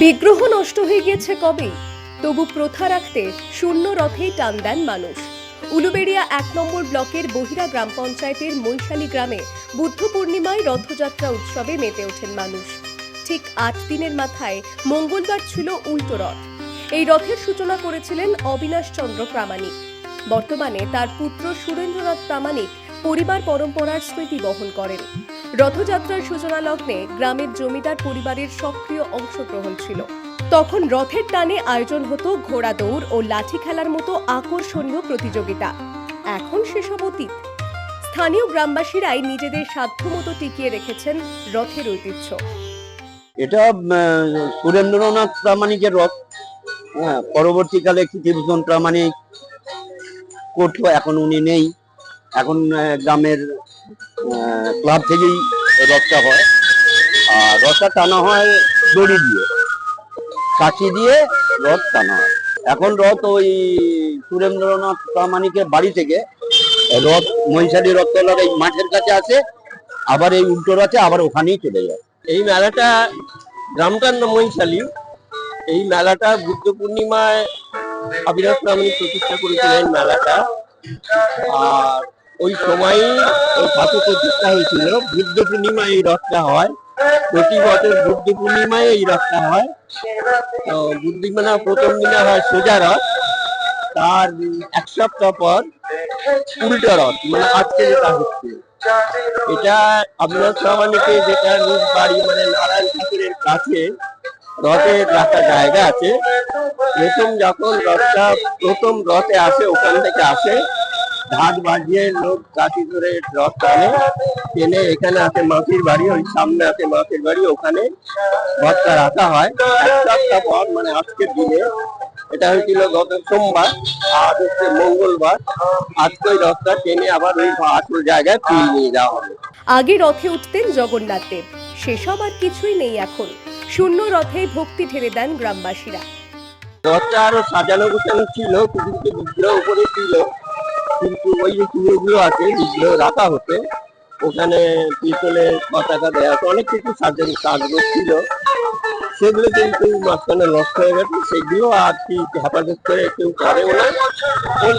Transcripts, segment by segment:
বিগ্রহ নষ্ট হয়ে গিয়েছে কবে? তবু প্রথা রাখতে শূন্য রথেই টান দেন মানুষ। উলুবেড়িয়া এক নম্বর ব্লকের বহিরা গ্রাম পঞ্চায়েতের মৈশালী গ্রামে বুদ্ধ পূর্ণিমায় রথযাত্রা উৎসবে মেতে ওঠেন মানুষ। ঠিক আট দিনের মাথায় মঙ্গলবার ছিল উল্টো রথ। এই রথের সূচনা করেছিলেন অবিনাশ চন্দ্র প্রামাণিক। বর্তমানে তার পুত্র সুরেন্দ্রনাথ প্রামাণিক পরিবার পরম্পরার স্মৃতি বহন করেন। রথযাত্রার সূচনা লগ্নে গ্রামের জমিদার পরিবারের সক্রিয় অংশগ্রহণ ছিল। তখন রথের টানে আয়োজন হতো ঘোড়া দৌড় ও লাঠি খেলার মতো আকর্ষণীয় প্রতিযোগিতা। এখন সেসব অতীত। স্থানীয় গ্রামবাসীরাই নিজেদের সাধ্যমতো টিকিয়ে রেখেছেন রথের ঐতিহ্য। এটা সুরেন্দ্রনাথ প্রামাণিকের রথ। হ্যাঁ পরবর্তীকালে কৃতিভূষণ প্রামাণিক কোর্ট এখন উনি নেই। এখন গ্রামের ক্লাব থেকেই রথটা হয়। আর রথটা টানা হয় দড়ি দিয়ে। কাঠি দিয়ে রথ টানা হয়। এখন রথ ওই সুরেন্দ্রনাথ প্রামাণিকের বাড়ি থেকে রথ মহিষালী রথতলার এই মাঠের কাছে আছে আবার এই উল্টো রথে আবার ওখানেই চলে যায়। এই মেলাটা গ্রামটার নাম মহিশালী এই মেলাটা বুদ্ধ পূর্ণিমায় অবিনাশ প্রামাণিক প্রতিষ্ঠা করেছিলেন মেলাটা। আর ওই সময়ই এই ঠাকুর প্রতিষ্ঠা হয়েছিল। বুদ্ধ পূর্ণিমায় এই রথটা হয়। প্রতি বছর বুদ্ধ পূর্ণিমায় এই রথটা হয়। তো বুদ্ধিমানা প্রথম দিনে হয় সোজা রথ। তার এক সপ্তাহ পর উল্টো রথ মানে আজকে যেটা হচ্ছে। এটা আপনার সামান্যকে যেটা নিজ বাড়ি মানে নারায়ণ ঠাকুরের কাছে রথের রাখা জায়গা আছে। প্রথম যখন রথটা, প্রথম রথে আসে, ওখান থেকে আসে। ঢাক বাজিয়ে লোক কাঠি ধরে রথ টানে। টেনে এখানে আছে মাসির বাড়ি ওই সামনে আছে মাসির বাড়ি ওখানে রথটা রাখা হয়। এক সপ্তাহ পর মানে আজকের দিনে এটা হয়েছিল গত সোমবার আজ হচ্ছে মঙ্গলবার। আজকে ওই রথটা টেনে আবার ওই আসল জায়গায় ফিরিয়ে নিয়ে যাওয়া হবে। আগে রথে উঠতেন জগন্নাথ দেব। সেসব আর কিছুই নেই এখন। শূন্য রথে ভক্তি ঢেলে দেন গ্রামবাসীরা। রথটা আরও সাজানো গোছানো ছিল কিছু বিগ্রহ উপরে ছিল কিন্তু ওই যে চুড়োগুলো আছে বিগ্রহ রাখা হতে, ওখানে পিছনে পতাকা দেওয়া আছে অনেক কিছু সাজানো সাজগোজ ছিল। সেগুলো কিন্তু মাঝখানে নষ্ট হয়ে গেছে। সেগুলো আর কি হেফাজত করে কেউ করেও না ওই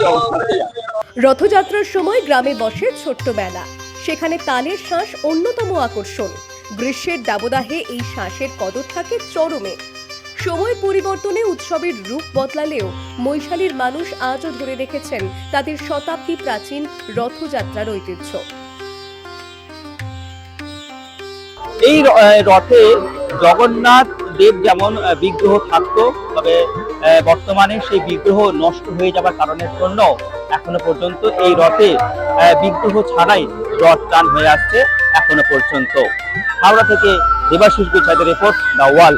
রথযাত্রার সময় গ্রামে বসে ছোট্ট মেলা। সেখানে তালের শ্বাস অন্যতম আকর্ষণ। গ্রীষ্মের দাবদাহে এই শ্বাসের কদর থাকে চরমে। সময় পরিবর্তনে উৎসবের রূপ বদলালেও মৈশালীর মানুষ আজও ধরে রেখেছেন তাদের শতাব্দী প্রাচীন রথযাত্রার ঐতিহ্য। এই রথে জগন্নাথ দেব যেমন বিগ্রহ থাকতো, তবে বর্তমানে সেই বিগ্রহ নষ্ট হয়ে যাবার কারণের জন্য এখনও পর্যন্ত এই রথে বিগ্রহ ছাড়াই রথ টান হয়ে আসছে এখনও পর্যন্ত। হাওড়া থেকে দেবাশিস গুছাইদের রিপোর্ট দ্য ওয়াল